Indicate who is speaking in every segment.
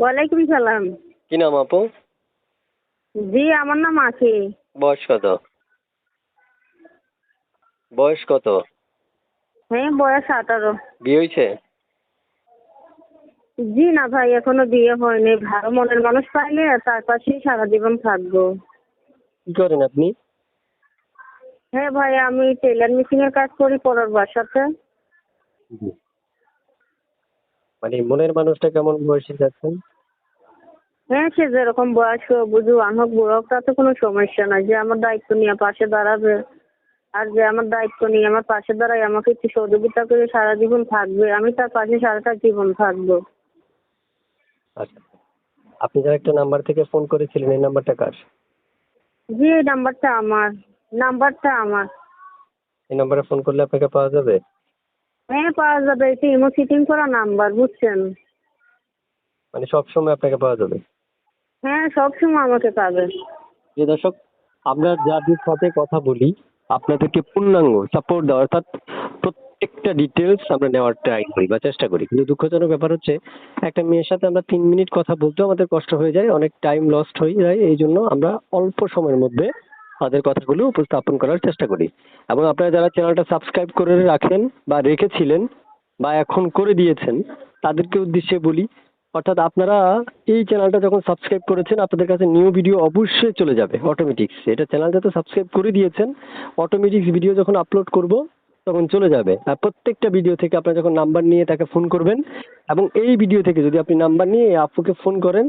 Speaker 1: ওয়ালাইকুম সালাম।
Speaker 2: কি নাম আপু?
Speaker 1: জি আমার নাম আখি
Speaker 2: বয়স কত? বয়স কত?
Speaker 1: হ্যাঁ বয়স আঠারো।
Speaker 2: বিয়ে হয়েছে?
Speaker 1: জি না ভাই এখনও বিয়ে হয়নি। ভালো মনের মানুষ পাইলে তার পাশেই সারা জীবন থাকব।
Speaker 2: কি করেন আপনি?
Speaker 1: হ্যাঁ ভাই আমি টেলার মেশিন এর কাজ করি পরের বাসাতে।
Speaker 2: মানে মনের মানুষটা কেমন বয়সে যাচ্ছেন?
Speaker 1: হ্যাঁ সে যেরকম বয়স বুঝুয়ান হোক বুড়ো হোক তাতে কোনো সমস্যা নাই। যে আমার দায়িত্ব নিয়ে পাশে দাঁড়াবে আর যে আমার দায়িত্ব নিয়ে আমার পাশে দাঁড়ায় আমাকে একটু সহযোগিতা করে সারা জীবন থাকবে। আমি তার পাশে সারাটা জীবন থাকব।
Speaker 2: আচ্ছা। আপনি যার একটা নাম্বার থেকে ফোন করেছিলেন এই নাম্বারটা কার?
Speaker 1: জি এই নাম্বারটা আমার। নাম্বারটা আমার।
Speaker 2: এই নাম্বারে ফোন করলে আপনাকে পাওয়া যাবে?
Speaker 1: হ্যাঁ পাওয়া যাবে। এটা ইমো সিটিং করা নাম্বার বুঝছেন?
Speaker 2: মানে সব সময় আপনাকে পাওয়া যাবে?
Speaker 1: হ্যাঁ সবসময় আমাকে পাবে।
Speaker 2: যে দর্শক আমরা যাদের সাথে কথা বলি আপনাদেরকে পূর্ণাঙ্গ সাপোর্ট দেওয়া অর্থাৎ প্রত্যেকটা ডিটেলস আমরা নেওয়ার ট্রাই করি বা চেষ্টা করি। কিন্তু দুঃখজনক ব্যাপার হচ্ছে একটা মেয়ের সাথে আমরা তিন মিনিট কথা বলতেও আমাদের কষ্ট হয়ে যায় অনেক টাইম লস্ট হয়ে যায়। এই জন্য আমরা অল্প সময়ের মধ্যে তাদের কথাগুলো উপস্থাপন করার চেষ্টা করি। এবং আপনারা যারা চ্যানেলটা সাবস্ক্রাইব করে রাখেন বা রেখেছিলেন বা এখন করে দিয়েছেন, তাদেরকে উদ্দেশ্যে বলি, অর্থাৎ আপনারা এই চ্যানেলটা যখন সাবস্ক্রাইব করেছেন, আপনাদের কাছে নিউ ভিডিও অবশ্যই চলে যাবে অটোমেটিক্স এটা চ্যানেলটা তো সাবস্ক্রাইব করে দিয়েছেন অটোমেটিক্স ভিডিও যখন আপলোড করব, তখন চলে যাবে। আর প্রত্যেকটা ভিডিও থেকে আপনারা যখন নাম্বার নিয়ে তাকে ফোন করবেন, এবং এই ভিডিও থেকে যদি আপনি নাম্বার নিয়ে আপুকে ফোন করেন,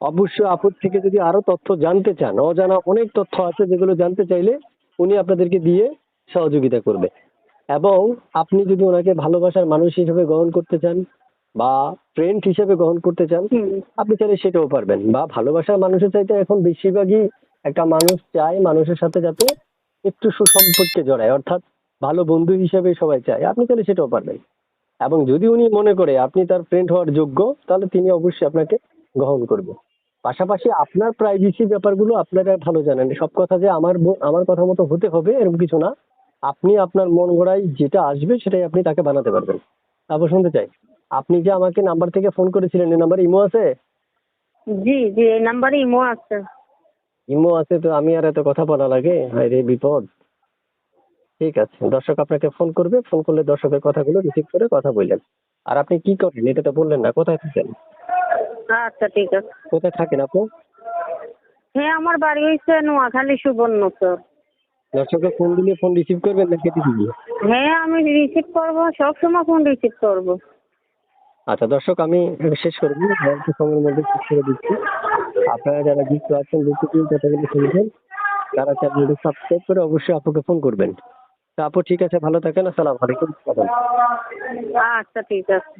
Speaker 2: অবশ্যই আপুর থেকে যদি আরও তথ্য জানতে চান, অজানা অনেক তথ্য আছে যেগুলো জানতে চাইলে উনি আপনাদেরকে দিয়ে সহযোগিতা করবে। এবং আপনি যদি ওনাকে ভালোবাসার মানুষ হিসেবে গ্রহণ করতে চান বা ফ্রেন্ড হিসেবে গ্রহণ করতে চান আপনি চাইলে সেটাও পারবেন। বা ভালোবাসার মানুষের চাইতে এখন বেশিরভাগই একটা মানুষ চায় মানুষের সাথে যাতে একটু সুসম্পর্কে জড়ায় অর্থাৎ ভালো বন্ধু হিসেবে সবাই চায় আপনি চাইলে সেটাও পারবেন। এবং যদি উনি মনে করে আপনি তার ফ্রেন্ড হওয়ার যোগ্য তাহলে তিনি অবশ্যই আপনাকে গ্রহণ করবে। পাশাপাশি আপনার প্রাইভেসি ব্যাপারগুলো আপনারা ভালো জানেন। সব কথা যে আমার আমার কথা মতো হতে হবে এরকম কিছু না। আপনি আপনার মন গড়ায় যেটা আসবে সেটাই আপনি তাকে বানাতে পারবেন। তারপর শুনতে চাই। আপনি যে আমাকে নাম্বার থেকে ফোন করেছিলেন এই নাম্বার ইমো আছে?
Speaker 1: জি জি এই নাম্বারে ইমো আছে।
Speaker 2: ইমো আছে তো আমি আর এত কথা বলা লাগে? হায় রে বিপদ। ঠিক আছে দর্শক আপনাকে ফোন করবে ফোন করলে দর্শকের কথাগুলো রিসিভ করে কথা বললেন। আর আপনি কি করেন? এটা তো বললেন না কোথায় থাকেন?
Speaker 1: আচ্ছা ঠিক আছে।
Speaker 2: কোথায় থাকেন আপু?
Speaker 1: হ্যাঁ আমার বাড়ি হয়েছে নোয়াখালী সুবর্ণচর
Speaker 2: দর্শকের ফোন দিলে ফোন রিসিভ করবেন না কেটে দিবি?
Speaker 1: হ্যাঁ আমি রিসিভ করব সবসময় ফোন রিসিভ করব।
Speaker 2: আচ্ছা দর্শক আমি শেষ করে দিই অল্প সময়ের মধ্যে শেষ করে দিচ্ছি। আপনারা যারা যুক্ত আছেন যুক্ত করে কথাগুলো শুনছেন তারা চ্যানেলটি সাবস্ক্রাইব করে অবশ্যই আপুকে ফোন করবেন। তা আপু ঠিক আছে ভালো থাকেন আসসালামু আলাইকুম
Speaker 1: আচ্ছা ঠিক আছে।